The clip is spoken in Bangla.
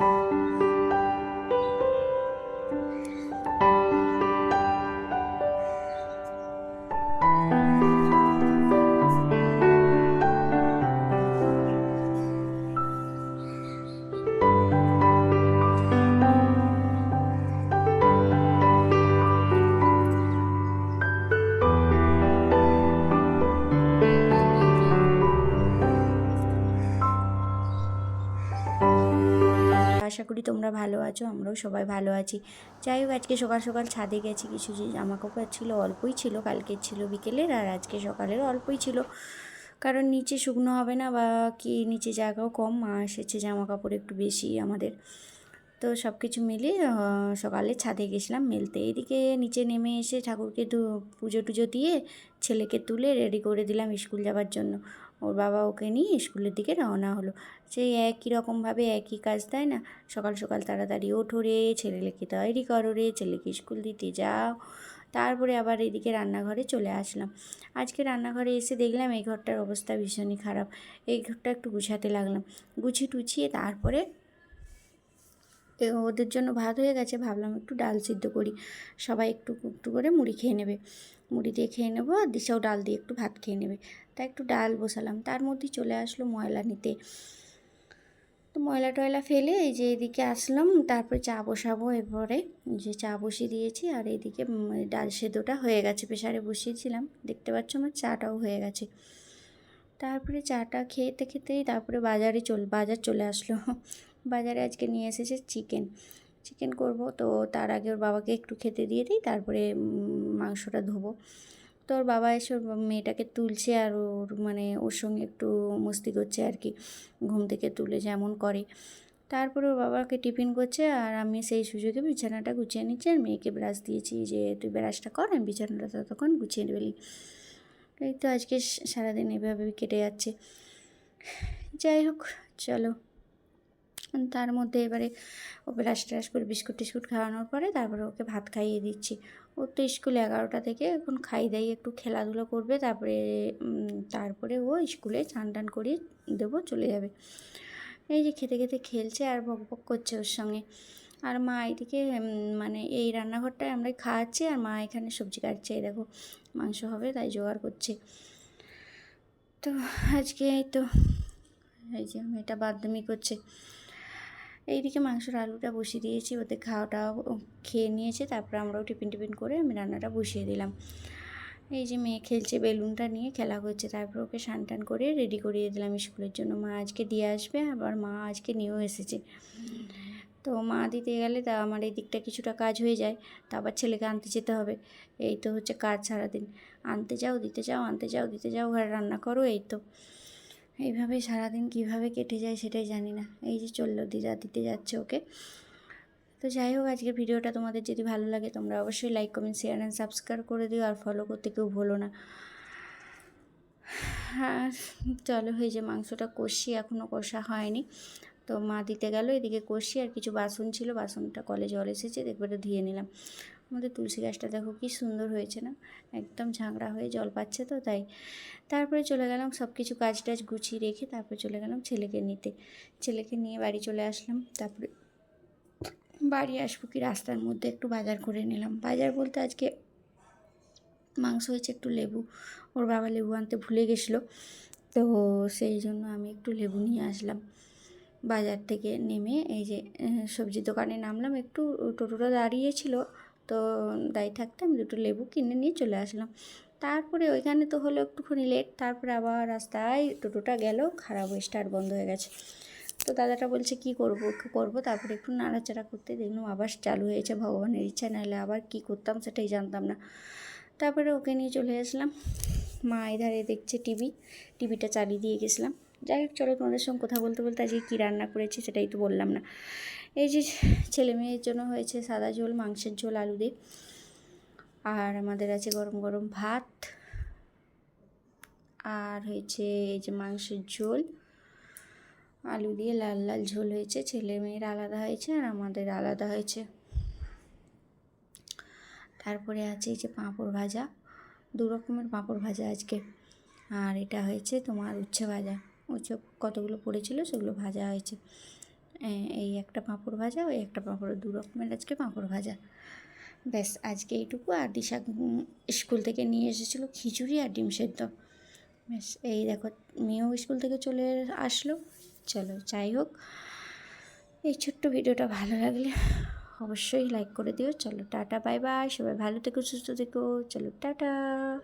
Música আশা করি তোমরা ভালো আছো, আমরাও সবাই ভালো আছি। যাই হোক, আজকে সকাল সকাল ছাদে গেছি, কিছু যে জামা কাপড় ছিল অল্পই ছিল, কালকের ছিল বিকেলের আর আজকে সকালের অল্পই ছিল। কারণ নিচে শুকনো হবে না বা কি, নিচে জায়গাও কম, মা এসেছে জামা কাপড় একটু বেশি আমাদের। তো সব কিছু মিলে সকালে ছাদে গেছিলাম। মেলতে এদিকে নিচে নেমে এসে ঠাকুরকে পুজো টুজো দিয়ে ছেলেকে তুলে রেডি করে দিলাম স্কুল যাওয়ার জন্য। ওর বাবা ওকে নিয়ে স্কুলের দিকে রওনা হলো। সেই একই রকমভাবে একই কাজ তাই না। সকাল সকাল তাড়াতাড়ি ওঠো রে, ছেলেকে তৈরি করো রে, ছেলেকে স্কুল দিতে যাও। তারপরে আবার এদিকে রান্নাঘরে চলে আসলাম। আজকে রান্নাঘরে এসে দেখলাম এই ঘরটার অবস্থা ভীষণই খারাপ। এই ঘরটা একটু গুছাতে লাগলাম। গুছিয়ে টুছিয়ে তারপরে ওদের জন্য ভাত হয়ে গেছে, ভাবলাম একটু ডাল সিদ্ধ করি। সবাই একটু একটু করে মুড়ি খেয়ে নেবে। মুড়ি দিয়ে খেয়ে নেব আর দিশাও ডাল দিয়ে একটু ভাত খেয়ে নেবে। তাই একটু ডাল বসালাম। তার মধ্যেই চলে আসলো ময়লা নিতে। তো ময়লা টয়লা ফেলে এই যে এদিকে আসলাম, তারপরে চা বসাবো এরপরে। যে চা বসিয়ে দিয়েছি আর এদিকে ডাল সেদ্ধটা হয়ে গেছে প্রেশারে বসিয়েছিলাম। দেখতে পাচ্ছ আমার চাটাও হয়ে গেছে। তারপরে চাটা খেতে, খেতেই তারপরে বাজারে চল, বাজার চলে আসলো। বাজারে আজকে নিয়ে এসেছে চিকেন। চিকেন করব, তো তার আগে ওর বাবাকে একটু খেতে দিয়ে দিই, তারপরে মাংসটা ধোবো। তো ওর বাবা এসে মেয়েটাকে তুলছে আর ওর মানে ওর সঙ্গে একটু মস্তি করছে আর কি, ঘুম থেকে তুলে যেমন করে। তারপরে ওর বাবাকে টিফিন করছে আর আমি সেই সুযোগে বিছানাটা গুছিয়ে নিচ্ছি আর মেয়েকে ব্রাশ দিয়েছি যে, তুই ব্রাশটা কর, আমি বিছানাটা ততক্ষণ গুছিয়ে ফেলি। এই তো আজকে সারাদিন এভাবে কেটে যাচ্ছে। যাই হোক, চলো। তার মধ্যে এবারে ও ব্রাশ ট্রাশ করে বিস্কুট টিস্কুট খাওয়ানোর পরে তারপরে ওকে ভাত খাইয়ে দিচ্ছি। ও তো স্কুল এগারোটা থেকে এখন খাই দাই একটু খেলাধুলো করবে, তারপরে তারপরে ও স্কুলে চান টান করিয়ে দেবো, চলে যাবে। এই যে খেতে খেতে খেলছে আর বক বক করছে ওর সঙ্গে। আর মা এদিকে মানে এই রান্নাঘরটায় আমরা খাওয়াচ্ছি আর মা এখানে সবজি কাটছে, এই দেখো মাংস হবে তাই জোগাড় করছে। তো আজকে এই তো, এই যে মেয়েটা বাদদামি করছে। এইদিকে মাংসর আলুটা বসিয়ে দিয়েছি, ওতে খাওয়াটাও খেয়ে নিয়েছে, তারপরে আমরাও টিফিন টিফিন করে আমি রান্নাটা বসিয়ে দিলাম। এই যে মেয়ে খেলছে বেলুনটা নিয়ে, খেলা করছে তারপর ওকে টান করে রেডি করিয়ে দিলাম স্কুলের জন্য। মা আজকে দিয়ে আসবে, আবার মা আজকে নিয়েও এসেছে। তো মা দিতে গেলে তা আমার এই দিকটা কিছুটা কাজ হয়ে যায়, তা আবার ছেলেকে আনতে যেতে হবে। এই তো হচ্ছে কাজ সারাদিন। আনতে যাও, দিতে যাও, আনতে যাও, দিতে যাও, ঘরে রান্না করো, এই তো। এইভাবে সারাদিন কীভাবে কেটে যায় সেটাই জানি না। এই যে চলল, দিদা দিতে যাচ্ছে ওকে। তো যাই হোক, আজকের ভিডিওটা তোমাদের যদি ভালো লাগে, তোমরা অবশ্যই like comment share and subscribe করে দিও, আর ফলো করতে কেউ ভুলো না। হ্যাঁ চলো, এই যে মাংসটা কষি এখনও কষা হয়নি। তো মা দিতে গেল, এদিকে কষি, আর কিছু বাসন ছিল, বাসনটা কলে জল এসেছে একবারে ধুয়ে নিলাম। আমাদের তুলসী গাছটা দেখো কি সুন্দর হয়েছে না? একদম ঝাঁকড়া হয়ে জল পাচ্ছে তো তাই। তারপরে চলে গেলাম সব কিছু কাজ টাজ গুছিয়ে রেখে তারপরে চলে গেলাম ছেলেকে নিতে। ছেলেকে নিয়ে বাড়ি চলে আসলাম তারপরে বাড়ি আসব কি রাস্তার মধ্যে একটু বাজার করে নিলাম। বাজার বলতে আজকে মাংস হয়েছে একটু লেবু ওর বাবা লেবু আনতে ভুলে গেছিল তো সেই জন্য আমি একটু লেবু নিয়ে আসলাম। বাজার থেকে নেমে এই যে আহ, সবজির দোকানে নামলাম একটু টোটোটা দাঁড়িয়েছিল তো দাঁড়িয়ে থাকতে আমি দুটো লেবু কিনে নিয়ে চলে আসলাম। তারপরে ওইখানে তো হলো একটুখানি লেট তারপরে আবার রাস্তায় টোটোটা গেল, খারাপ হয়ে স্টার্ট বন্ধ হয়ে গেছে। তো দাদাটা বলছে, কি করব, কি করব? তারপরে একটু নাড়াচাড়া করতে দেখলাম, আবার চালু হয়েছে, ভগবানের ইচ্ছা, নাহলে আবার কি করতাম সেটাই জানতাম না। তারপরে ওকে নিয়ে চলে আসলাম। মা এধারে দেখছে টিভি টিভিটা চালিয়ে দিয়ে গেছিলাম। যাই হোক, চলো তোমাদের সঙ্গে কথা বলতে বলতে আজকে কী রান্না করেছি সেটাই তো বললাম না। এই যে ছেলে মেয়ের জন্য হয়েছে সাদা ঝোল, মাংসের ঝোল, আলু দিয়ে। আর আমাদের আছে গরম গরম ভাত। আর হয়েছে এই যে মাংসের ঝোল, আলু দিয়ে লাল লাল ঝোল হয়েছে। ছেলে মেয়ের আলাদা হয়েছে আর আমাদের আলাদা হয়েছে। তারপরে আছে এই যে পাঁপড় ভাজা, দু রকমের পাঁপড় ভাজা আজকে। আর এটা হয়েছে তোমার উচ্ছে ভাজা। উচ্ছে কতগুলো পড়েছিল সেগুলো ভাজা হয়েছে। এই একটা পাঁপড় ভাজা, ওই একটা পাঁপড়, দু রকমের আজকে পাঁপড় ভাজা। ব্যাস, আজকে এইটুকু। আর দিশা স্কুল থেকে নিয়ে এসেছিল খিচুড়ি আর ডিম সেদ্ধ। ব্যাস, এই দেখো, মেয়েও স্কুল থেকে চলে আসলো। চলো, যাই হোক। এই ছোট্ট ভিডিওটা ভালো লাগলে অবশ্যই লাইক করে দিও। চলো, টাটা বাই বাই সবাই ভালো থেকো, সুস্থ থেকো। চলো, টাটা।